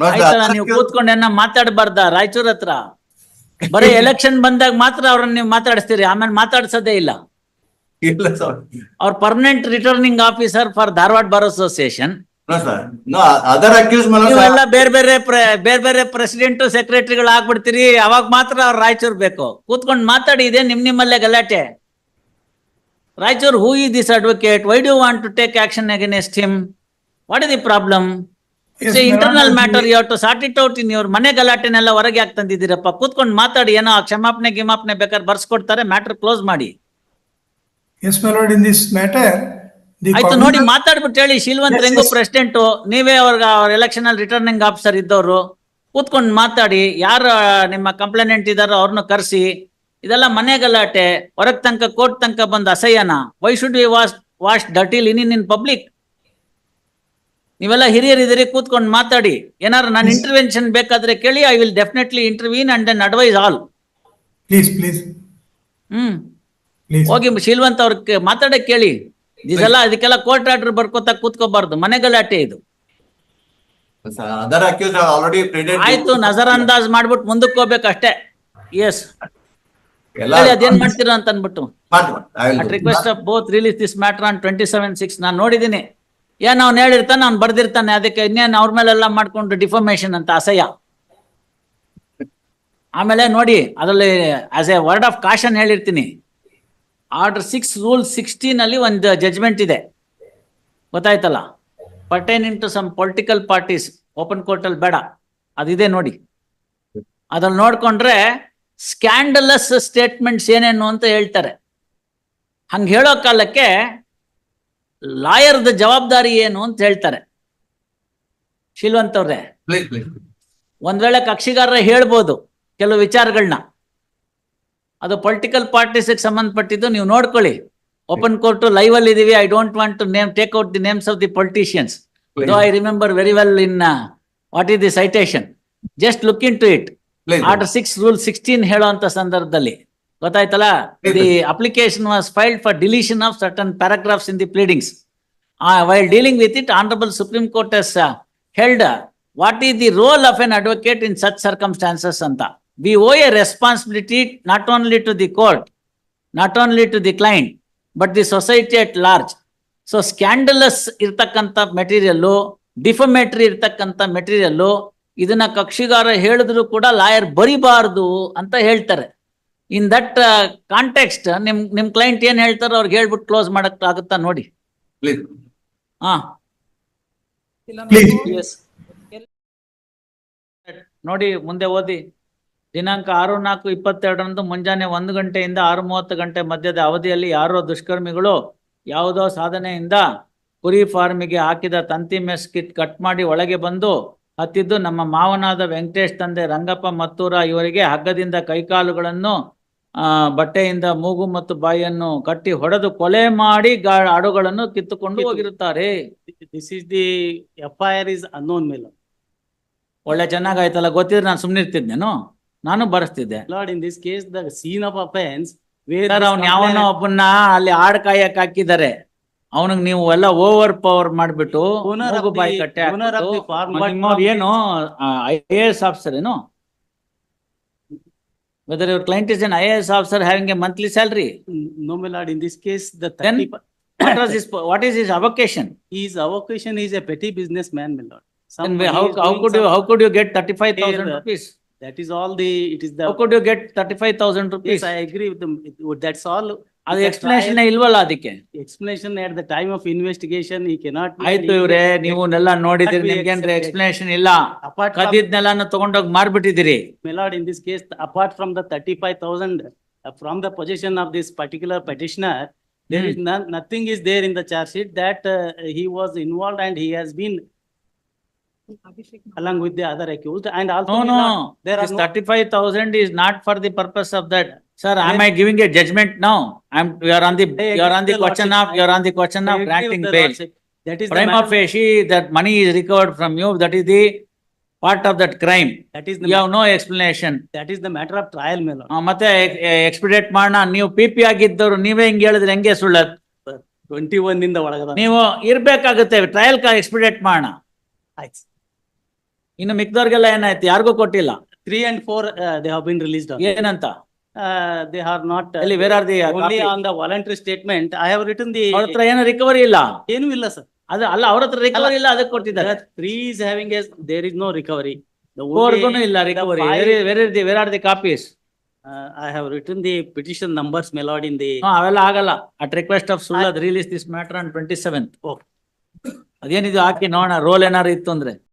ನೀವು ಕೂತ್ಕೊಂಡೆನ್ನ ಕೂತ್ಕೊಂಡು ಏನ ಮಾತಾಡಬಾರ್ದ ರಾಯಚೂರ್ ಹತ್ರ? ಬರೀ ಎಲೆಕ್ಷನ್ ಬಂದಾಗ ಮಾತ್ರ ಅವ್ರನ್ನ ನೀವು ಮಾತಾಡಿಸ್ತೀರಿ ಆಮೇಲೆ ಮಾತಾಡ್ಸೋದೇ ಇಲ್ಲ. ಇಲ್ಲ ಸರ್ ಅವ್ರ permanent returning officer for Dharwad bar association ನೀವೆಲ್ಲ ಬೇರೆ ಬೇರೆ ಬೇರೆ ಬೇರೆ ಪ್ರೆಸಿಡೆಂಟ್ ಸೆಕ್ರೆಟರಿಗಳು ಆಗ್ಬಿಡ್ತೀರಿ ಅವಾಗ ಮಾತ್ರ ಅವ್ರ ರಾಯಚೂರ್ ಬೇಕು. ಕೂತ್ಕೊಂಡು ಮಾತಾಡಿ ಇದೆ ನಿಮ್ ನಿಮ್ಮಲ್ಲೇ ಗಲಾಟೆ. ರಾಯಚೂರ್ ಹೂ ಈ this advocate why do want to take action against him what is the problem internal matter you to sort it out in ಇವ್ರ ಮನೆ ಗಲಾಟೆನೆಲ್ಲ ಹೊರಗೆ ಯಾಕೆ ತಂದಿದ್ದೀರಪ್ಪ ಕೂತ್ಕೊಂಡು ಮಾತಾಡಿ ಏನೋ ಕ್ಷಮಾಪಣೆ ಗಿಮಾಪಣೆ ಬೇಕಾದ್ರೆ ಬರ್ಸ್ಕೊಡ್ತಾರೆ ಮ್ಯಾಟರ್ ಕ್ಲೋಸ್ ಮಾಡಿ in this matter, the. ಆಯ್ತು ನೋಡಿ ಮಾತಾಡ್ಬಿಟ್ಟು ಹೇಳಿ ಶಿಲ್ವಂತ್ ರೆಂಗು. ಪ್ರೆಸಿಡೆಂಟ್ ನೀವೇ ಅವ್ರಿಗೆ ಅವ್ರ ಎಲೆಕ್ಷನ್ ಅಲ್ಲಿ ರಿಟರ್ನಿಂಗ್ ಆಫೀಸರ್ ಇದ್ದವರು ಕೂತ್ಕೊಂಡು ಮಾತಾಡಿ ಯಾರು ನಿಮ್ಮ ಕಂಪ್ಲೇನೆಂಟ್ ಇದಾರೋ ಅವ್ರನ್ನ ಕರೆಸಿ ಇದೆಲ್ಲ ಮನೆ ಗಲಾಟೆ ಹೊರಗ್ ತನಕ ಕೋರ್ಟ್ ತನಕ ಬಂದ ಅಸಹ್ಯನ why should we wash wash dirty in in public ನೀವೆಲ್ಲ ಹಿರಿಯರಿದ್ದೀರಿ ಕೂತ್ಕೊಂಡು ಮಾತಾಡಿ. ಏನಾರು ನಾನು. ಇಂಟರ್ವೆನ್ಷನ್ ಬೇಕಾದ್ರೆ ಕೇಳಿ I will definitely intervene and then advise all please please hmm. Please. ಹೋಗಿ ಶೀಲ್ವಂತ್ ಅವ್ರ ಮಾತಾಡಕ್ ಕೇಳಿ. ಇದೆಲ್ಲ ಅದಕ್ಕೆಲ್ಲ ಕೋರ್ಟ್ ಆರ್ಡರ್ ಬರ್ಕೋತಾ ಕೂತ್ಕೋಬಾರ್ದು. ಮನೆ ಗಲಾಟೆ ಇದು ಆಯ್ತು ನಜರ್ ಅಂದಾಜ್ ಮಾಡ್ಬಿಟ್ಟು ಮುಂದಕ್ಕೆ ಹೋಗ್ಬೇಕು ಅಷ್ಟೇ. ಎಸ್ ಎಲ್ಲ ಅದೇನ್ ಮಾಡ್ತೀರಾ ಅಂತ ಅನ್ಬಿಟ್ಟು. Request of both release this matter on twenty seven six ನಾನು ನೋಡಿದ್ದೀನಿ. ಏನ್ ಅವ್ನು ಹೇಳಿರ್ತಾನೆ ಅವ್ನು ಬರ್ದಿರ್ತಾನೆ. ಅದಕ್ಕೆ ಇನ್ನೇನು ಅವ್ರ ಮೇಲೆಲ್ಲ ಮಾಡ್ಕೊಂಡು ಡಿಫಾರ್ಮೇಶನ್ ಅಂತ ಅಸಹ್ಯ. ಆಮೇಲೆ ನೋಡಿ, ಅದರಲ್ಲಿ as a word of caution ಹೇಳಿರ್ತೀನಿ. ಆರ್ಡರ್ ಸಿಕ್ಸ್ ರೂಲ್ ಸಿಕ್ಸ್ಟೀನ್ ಅಲ್ಲಿ ಒಂದು ಜಜ್ಮೆಂಟ್ ಇದೆ. ಗೊತ್ತಾಯ್ತಲ್ಲ? Pertain in to some political parties open ಕೋರ್ಟಲ್ಲಿ ಬೇಡ. ಅದಿದೆ ನೋಡಿ. ಅದ್ರಲ್ಲಿ ನೋಡ್ಕೊಂಡ್ರೆ ಸ್ಕ್ಯಾಂಡಲಸ್ ಸ್ಟೇಟ್ಮೆಂಟ್ಸ್ ಏನೇನು ಅಂತ ಹೇಳ್ತಾರೆ. ಹಂಗೆ ಹೇಳೋ ಕಾಲಕ್ಕೆ ಲಾಯರ್ದ ಜವಾಬ್ದಾರಿ ಏನು ಅಂತ ಹೇಳ್ತಾರೆ. ಶಿಲ್ವಂತವ್ರೆ. ಒಂದ್ ವೇಳೆ ಕಕ್ಷಿಗಾರರ ಹೇಳ್ಬೋದು ಕೆಲವು ವಿಚಾರಗಳನ್ನ ಅದು ಪೊಲಿಟಿಕಲ್ ಪಾರ್ಟೀಸ್ ಸಂಬಂಧಪಟ್ಟಿದ್ದು ನೀವು ನೋಡ್ಕೊಳ್ಳಿ. ಓಪನ್ ಕೋರ್ಟ್ ಲೈವ್ ಅಲ್ಲಿ ಇದೀವಿ I don't want to name take out the names of the politicians though I remember very well in what is the citation just look in to it. Order six rule sixteen ಹೇಳುವಂತ ಸಂದರ್ಭದಲ್ಲಿ. ಗೊತ್ತಾಯ್ತಲ್ಲ? The application was filed for deletion of certain paragraphs in the pleadings while dealing with it honourable supreme court has held what is the role of an advocate in such circumstances ಅಂತ. We owe a responsibility not only to the court not only to the client but the society at large so scandalous ಇರ್ತಕ್ಕಂಥ material ಡಿಫಮೆಟ್ರಿ ಇರ್ತಕ್ಕಂಥ material ಇದನ್ನ ಕಕ್ಷಿಗಾರ ಹೇಳಿದ್ರು ಕೂಡ lawyer ಬರಿಬಾರ್ದು ಅಂತ ಹೇಳ್ತಾರೆ. In that context ನಿಮ್ ನಿಮ್ ಕ್ಲೈಂಟ್ ಏನ್ ಹೇಳ್ತಾರೋ ಅವ್ರಿಗೆ ಹೇಳ್ಬಿಟ್ಟು ಕ್ಲೋಸ್ ಮಾಡಕ್ ಆಗುತ್ತಾ ನೋಡಿ. ಹಾ. ನೋಡಿ ಮುಂದೆ ಓದಿ. ದಿನಾಂಕ ಆರು ನಾಲ್ಕು ಇಪ್ಪತ್ತೆರಡರಂದು ಮುಂಜಾನೆ ಒಂದು ಗಂಟೆಯಿಂದ ಆರು ಮೂವತ್ತು ಗಂಟೆ ಮಧ್ಯದ ಅವಧಿಯಲ್ಲಿ ಯಾರೋ ದುಷ್ಕರ್ಮಿಗಳು ಯಾವುದೋ ಸಾಧನೆಯಿಂದ ಕುರಿ ಫಾರ್ಮಿಗೆ ಹಾಕಿದ ತಂತಿ ಮೆಸ್ ಕಿತ್ ಕಟ್ ಮಾಡಿ ಒಳಗೆ ಬಂದು ಹತ್ತಿದ್ದು ನಮ್ಮ ಮಾವನಾದ ವೆಂಕಟೇಶ್ ತಂದೆ ರಂಗಪ್ಪ ಮತ್ತೂರ ಇವರಿಗೆ ಹಗ್ಗದಿಂದ ಕೈಕಾಲುಗಳನ್ನು ಆ ಬಟ್ಟೆಯಿಂದ ಮೂಗು ಮತ್ತು ಬಾಯಿಯನ್ನು ಕಟ್ಟಿ ಹೊಡೆದು ಕೊಲೆ ಮಾಡಿ ಗಾ ಆಡುಗಳನ್ನು ಕಿತ್ತುಕೊಂಡು ಹೋಗಿರುತ್ತಾರೆ. This is the F I R is unknown male. ಒಳ್ಳೆ ಚೆನ್ನಾಗಾಯ್ತಲ್ಲ ಗೊತ್ತಿದ್ರೆ ನಾನು ಸುಮ್ಮನೆ ಇರ್ತಿದ್ನೇನು? ನಾನು ಬರೆಸ್ತಿದ್ದೆ. Lord in this case the scene of offence where. ಯಾವನ್ನೋ ಯಾವನೋ ಒಬ್ಬನ್ನ ಅಲ್ಲಿ ಆಡ್ ಕಾಯಕ್ ಹಾಕಿದ್ದಾರೆ. ಅವನಿಗೆ ನೀವು ಎಲ್ಲ ಓವರ್ ಪವರ್ ಮಾಡ್ಬಿಟ್ಟು ಬಾಯಿ ಕಟ್ಟೆ ಏನು ಐ ಎ ಎಸ್ ಆಫೀಸರ್ ಏನು whether your client is an I A S officer having a monthly salary No, my lord, in this case, the Then- is what was is what is is avocation his avocation is a petty businessman, my lord. is some- how could you get thirty five thousand Here, rupees That is all the, it is the, how could you get 35,000 rupees? yes, I agree with them, that's all. ಅದು explanation ಇಲ್ವಲ್ಲ ಅದಕ್ಕೆ explanation at the time of investigation he cannot. be- ಆಯ್ತು ಇವ್ರೆ ನೋಡಿದಿರಿ ನಿಮ್ಗೇನ್ರಿ explanation ಇಲ್ಲ apart ಕದಿದ್ನೆಲ್ಲಾನು ತಗೊಂಡೋಗಿ ಮಾರ್ಬಿಟ್ಟಿದ್ದೀರಿ my lord in this this case, apart from the thirty-five thousand, uh, from the this of this particular petitioner, there is none, nothing is there in the charge sheet that uh, he was involved and he has been along with the other accused and also. No, no, There are this no, thirty-five thousand is not for the purpose of that. Sir, am I giving a judgment now? I'm, you are on the, you are on the question of, you are on the question of granting bail. That is the Prima matter, facie, that money is recovered from you, that is the part of that crime. that is the, You have no explanation. that is the matter of trial, my lord. ಆ, ಮತ್ತೆ ಎಕ್ಸ್ಪಿಡೇಟ್ ಮಾಡೋಣ ನೀವು P P ಆಗಿದ್ದವ್ರು ನೀವೇ ಹಿಂಗ್ ಹೇಳಿದ್ರೆ ಹೆಂಗೆ ಸುಳ್ಳ Twenty-one ಇಂದ ಒಳಗದ. ನೀವು ಇರ್ಬೇಕಾಗುತ್ತೆ ಟ್ರಯಲ್ ಎಕ್ಸ್ಪಿಡೇಟ್ ಮಾಡೋಣ ಆಯ್ತು. ಇನ್ನು ಮಿಕ್ದವ್ರಿಗೆಲ್ಲ ಏನಾಯ್ತು ಯಾರಿಗೂ ಕೊಟ್ಟಿಲ್ಲ Three and four, uh, they have been released. on. ಏನಂತ Uh, they are not. uh, ಎಲ್ಲಿ where are the Only on the voluntary statement, I have written the. ಅವ್ರ ಹತ್ರ ಏನು ರಿಕವರಿ ಇಲ್ಲ ಏನು ಇಲ್ಲ sir. ಅದು ಅಲ್ಲ ಅವ್ರ ಹತ್ರ ರಿಕವರಿ ಇಲ್ಲ ಅದಕ್ಕೆ ಕೊಟ್ಟಿದ್ದಾರೆ three is having a, there is no recovery. The ಫೋರ್ಗೂ only, ಇಲ್ಲ recovery five- where the where are the copies uh, I have written the petition numbers, my lord, in the. ಅವೆಲ್ಲ ಆಗಲ್ಲ at request of ಸುಳ್ಳದ್ release this matter on twenty seventh. ಅದೇನಿದು ಹಾಕಿ ನೋಡೋಣ role ಏನಾರು ಇತ್ತು ಅಂದ್ರೆ